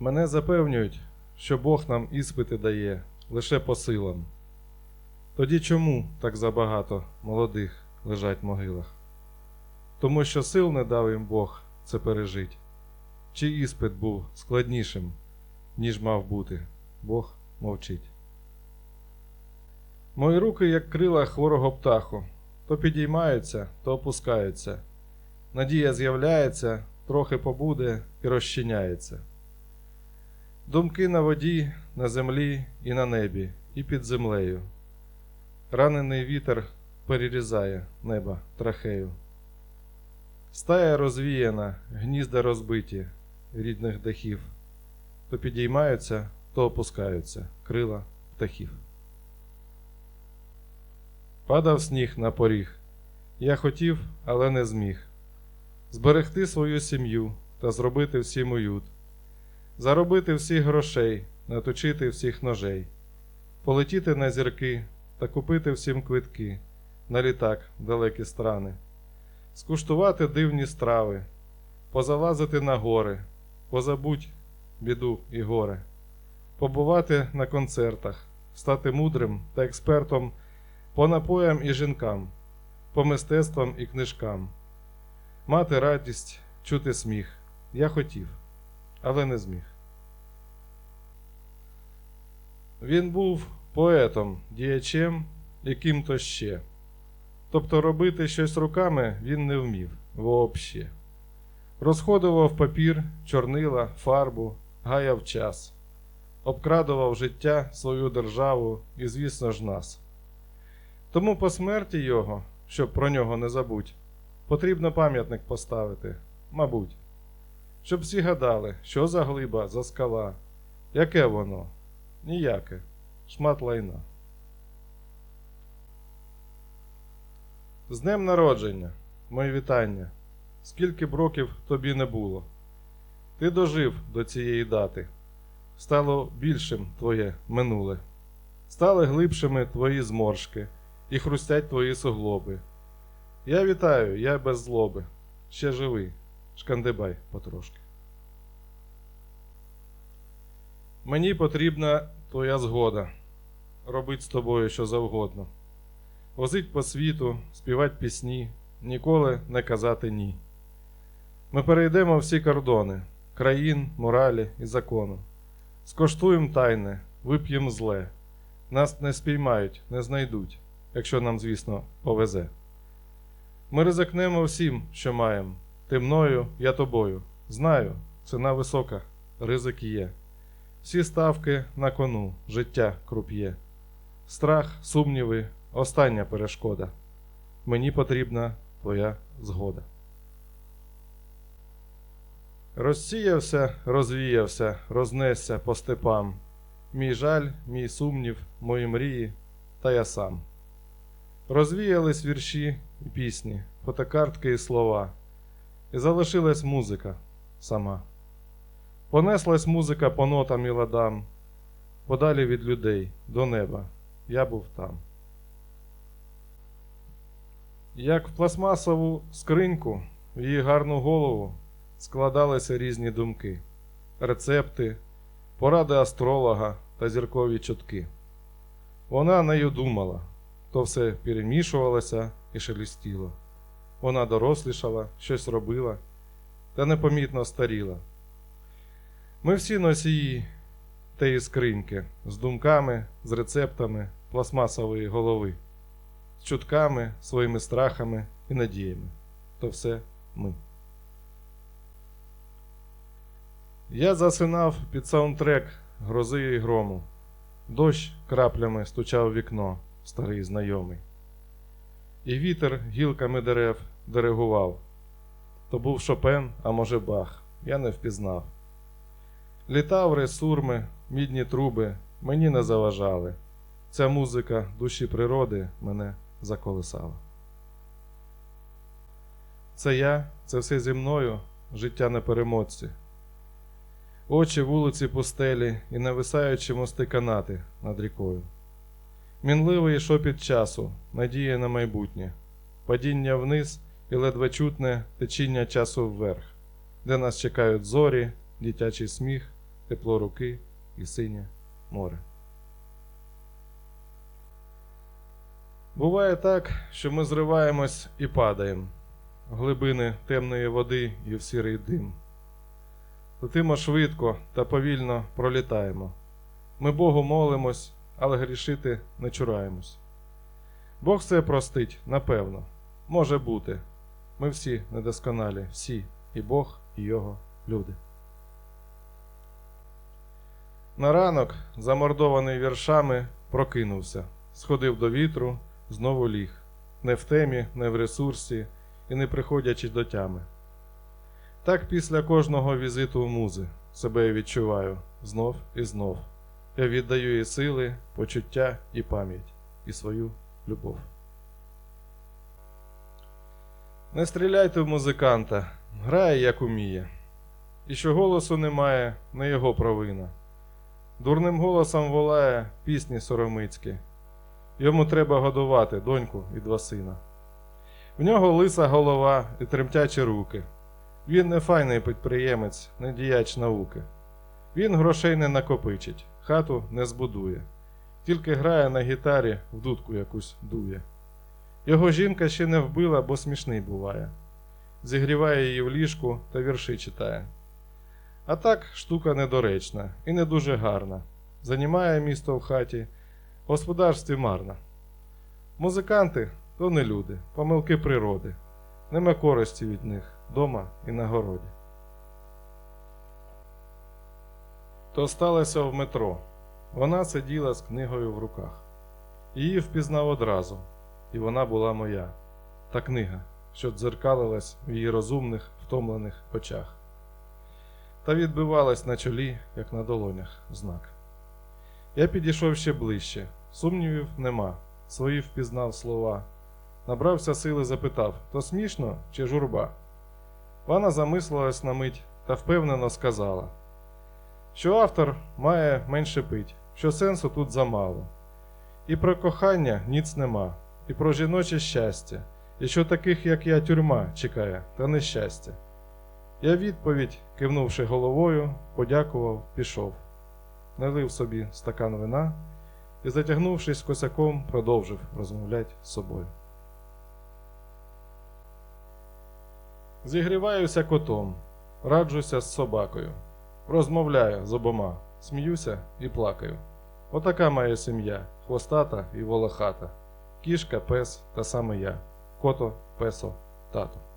Мене запевнюють, що Бог нам іспити дає лише по силам. Тоді чому так забагато молодих лежать в могилах? Тому що сил не дав їм Бог це пережить. Чи іспит був складнішим, ніж мав бути? Бог мовчить. Мої руки, як крила хворого птаху, то підіймаються, то опускаються. Надія з'являється, трохи побуде і розчиняється. Думки на воді, на землі і на небі, і під землею. Ранений вітер перерізає неба трахею. Стая розвіяна, гнізда розбиті рідних дахів, то підіймаються, то опускаються крила птахів. Падав сніг на поріг. Я хотів, але не зміг. Зберегти свою сім'ю та зробити всім уют, заробити всіх грошей, наточити всіх ножей, полетіти на зірки та купити всім квитки на літак в далекі страни, скуштувати дивні страви, позалазити на гори, позабудь біду і горе, побувати на концертах, стати мудрим та експертом по напоям і жінкам, по мистецтвам і книжкам, мати радість, чути сміх. Я хотів, але не зміг. Він був поетом, діячем і ким-то ще. Тобто робити щось руками він не вмів вообще. Розходував папір, чорнила, фарбу, гаяв час, обкрадував життя, свою державу і, звісно ж, нас. Тому по смерті його, щоб про нього не забудь, потрібно пам'ятник поставити, мабуть, щоб всі гадали, що за глиба, за скала, яке воно? Ніяке, шмат лайна. З днем народження, мої вітання. Скільки б років тобі не було. Ти дожив до цієї дати. Стало більшим твоє минуле. Стали глибшими твої зморшки і хрустять твої суглоби. Я вітаю, я без злоби, ще живий, шкандибай потрошки. Мені потрібна твоя згода, робить з тобою що завгодно. Возить по світу, співать пісні, ніколи не казати ні. Ми перейдемо всі кордони країн, моралі і закону. Скоштуємо тайне, вип'ємо зле. Нас не спіймають, не знайдуть, якщо нам, звісно, повезе. Ми ризикнемо всім, що маємо. Ти мною, я тобою. Знаю, ціна висока, ризик є. Всі ставки на кону, життя круп'є. Страх, сумніви, остання перешкода. Мені потрібна твоя згода. Розсіявся, розвіявся, рознесся по степам. Мій жаль, мій сумнів, мої мрії, та я сам. Розвіялись вірші і пісні, фотокартки і слова, і залишилась музика сама. Понеслась музика по нотам і ладам, подалі від людей до неба. Я був там. Як в пластмасову скриньку, в її гарну голову складалися різні думки, рецепти, поради астролога та зіркові чутки. Вона нею думала, то все перемішувалося і шелестіло. Вона дорослішала, щось робила та непомітно старіла. Ми всі носії теї скриньки з думками, з рецептами пластмасової голови, з чутками, своїми страхами і надіями. То все ми. Я засинав під саундтрек грози і грому. Дощ краплями стучав в вікно, старий знайомий. І вітер гілками дерев диригував. То був Шопен, а може Бах, я не впізнав. Літаври, сурми, мідні труби мені не заважали. Ця музика душі природи мене заколисала. Це я, це все зі мною, життя на перемотці. Очі вулиці пустелі і нависаючі мости канати над рікою. Мінливий шопіт часу, надія на майбутнє, падіння вниз і ледве чутне течіння часу вверх, де нас чекають зорі, дитячий сміх тепло руки і синє море. Буває так, що ми зриваємось і падаємо в глибини темної води і в сірий дим. Летимо швидко та повільно пролітаємо. Ми Богу молимось, але грішити не чураємось. Бог все простить, напевно, може бути. Ми всі недосконалі, всі, і Бог, і Його люди. На ранок, замордований віршами, прокинувся, сходив до вітру, знову ліг, не в темі, не в ресурсі і не приходячи до тями. Так після кожного візиту в музи себе я відчуваю знов і знов. Я віддаю їй сили, почуття і пам'ять, і свою любов. Не стріляйте в музиканта, грає як уміє. І що голосу немає, не його провина. Дурним голосом волає пісні соромицькі. Йому треба годувати доньку і два сина. В нього лиса голова і тремтячі руки. Він не файний підприємець, не діяч науки. Він грошей не накопичить, хату не збудує, тільки грає на гітарі, в дудку якусь дує. Його жінка ще не вбила, бо смішний буває. Зігріває її в ліжку та вірші читає. А так штука недоречна і не дуже гарна. Занімає місто в хаті, в господарстві марна. Музиканти то не люди, помилки природи. Нема користі від них дома і на городі. То сталося в метро. Вона сиділа з книгою в руках. Її впізнав одразу, і вона була моя. Та книга, що дзеркалилась в її розумних, втомлених очах. Та відбивалась на чолі, як на долонях, знак. Я підійшов ще ближче, сумнівів нема, свої впізнав слова. Набрався сили, запитав то смішно чи журба? Вона замислилась на мить та впевнено сказала, що автор має менше пить, що сенсу тут замало. І про кохання ніц нема, і про жіноче щастя, і що таких, як я, тюрма чекає, та нещастя. Я відповідь, кивнувши головою, подякував, пішов. Налив собі стакан вина і, затягнувшись косяком, продовжив розмовляти з собою. Зігріваюся котом, раджуся з собакою, розмовляю з обома, сміюся і плакаю. Отака моя сім'я, хвостата і волохата, кішка, пес та саме я, кото, песо, тато.